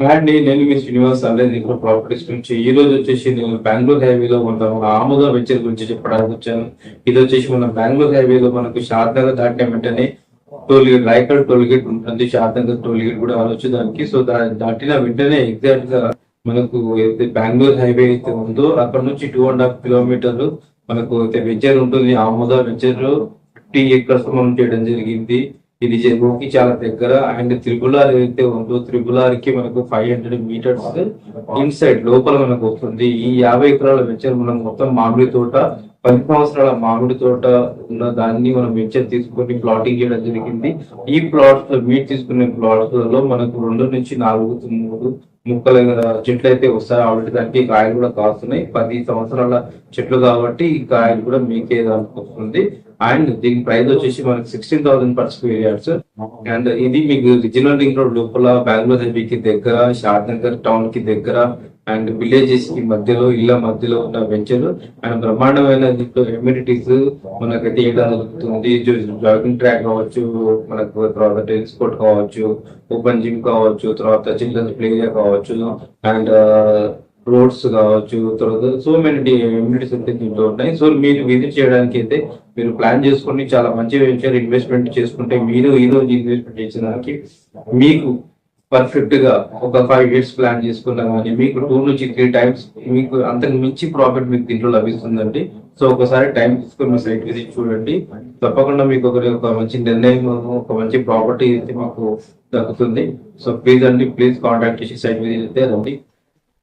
అండి నేను మీ శ్రీనివాస్ అల్లే ఇక్కడ ప్రాపర్టీస్ నుంచి ఈ రోజు వచ్చేసి నేను బెంగళూరు హైవేలో ఉంటాను. ఆమోద వెంచర్ గురించి చెప్పడానికి వచ్చాను. ఇది వచ్చేసి మన బెంగళూరు హైవేలో మనకు షాద్నగర్ దాటిన వెంటనే toll gate Rayakal toll gate ఉంటుంది. షాద్నగర్ టోల్ గేట్ కూడా అనొచ్చు దానికి. సో దాన్ని దాటిన వెంటనే ఎగ్జాక్ట్గా మనకు ఏదైతే బెంగళూరు హైవే అయితే ఉందో అక్కడ నుంచి టూ అండ్ హాఫ్ కిలోమీటర్లు మనకు అయితే వెంచర్ ఉంటుంది. ఆమోద వెంచర్ ఫిఫ్టీ ఏకర్స్ మనం చేయడం జరిగింది. ఇది జమ్మూకి చాలా దగ్గర అండ్ త్రిపుల్ ఆర్ ఏదైతే ఉందో త్రిబులార్కి మనకు ఫైవ్ హండ్రెడ్ మీటర్స్ ఇన్సైడ్ లోపల మనకు వస్తుంది. ఈ యాభై ఎకరాల వెంచర్ మనం మొత్తం మామిడి తోట పది సంవత్సరాల మామిడి తోట ఉన్న దాన్ని మనం వెంచర్ తీసుకొని ప్లాటింగ్ చేయడం జరిగింది. ఈ ప్లాట్స్లో మీరు తీసుకునే ప్లాట్స్లో మనకు రెండు నుంచి నాలుగు మూడు ముక్కల చెట్లు అయితే వస్తాయి. ఆల్రెడీ దానికి కాయలు కూడా కాస్తున్నాయి. పది సంవత్సరాల చెట్లు కాబట్టి ఈ కాయలు కూడా మీకే దానికి వస్తుంది. అండ్ దీని ప్రైస్ వచ్చేసి మనకి sixteen thousand per square yards and ఇది మీకు రిజినల్ రింగ్ రోడ్ లోపల బెంగళూరు హైవేకి దగ్గర షాద్ నగర్ టౌన్కి దగ్గర అండ్ విలేజెస్కి మధ్యలో ఇళ్ళ మధ్యలో ఉన్న వెంచర్ అండ్ బ్రహ్మాండమైన దీంట్లో ఎమ్యూనిటీస్ మనకైతే ఇవ్వడం జరుగుతుంది జాగింగ్ ట్రాక్ కావచ్చు మనకు తర్వాత టెన్నిస్ కోర్ట్ కావచ్చు ఓపెన్ జిమ్ కావచ్చు తర్వాత చిల్డ్రన్స్ ప్లే ఏరియా కావచ్చు అండ్ రోడ్స్ కావచ్చు తర్వాత సో మెనీ ఎమ్యూనిటీస్ అయితే దీంట్లో ఉంటాయి. సో మీరు విజిట్ చేయడానికి అయితే మీరు ప్లాన్ చేసుకుని చాలా మంచి వెంచర్ ఇన్వెస్ట్మెంట్ చేసుకుంటే మీరు ఈ రోజు ఇన్వెస్ట్మెంట్ చేసిన దానికి మీకు పర్ఫెక్ట్గా ఒక ఫైవ్ ఇయర్స్ ప్లాన్ చేసుకున్నా కానీ మీకు టూ నుంచి త్రీ టైమ్స్ మీకు అంతకు మించి ప్రాఫిట్ మీకు దీంట్లో లభిస్తుందండి. సో ఒకసారి టైం తీసుకొని మీ సైట్ విజిట్ చూడండి. తప్పకుండా మీకు ఒకరి ఒక మంచి నిర్ణయం ఒక మంచి ప్రాపర్టీ అయితే మీకు దక్కుతుంది. సో ప్లీజ్ అండి ప్లీజ్ కాంటాక్ట్ చేసి సైట్ విజిట్ అయితే రండి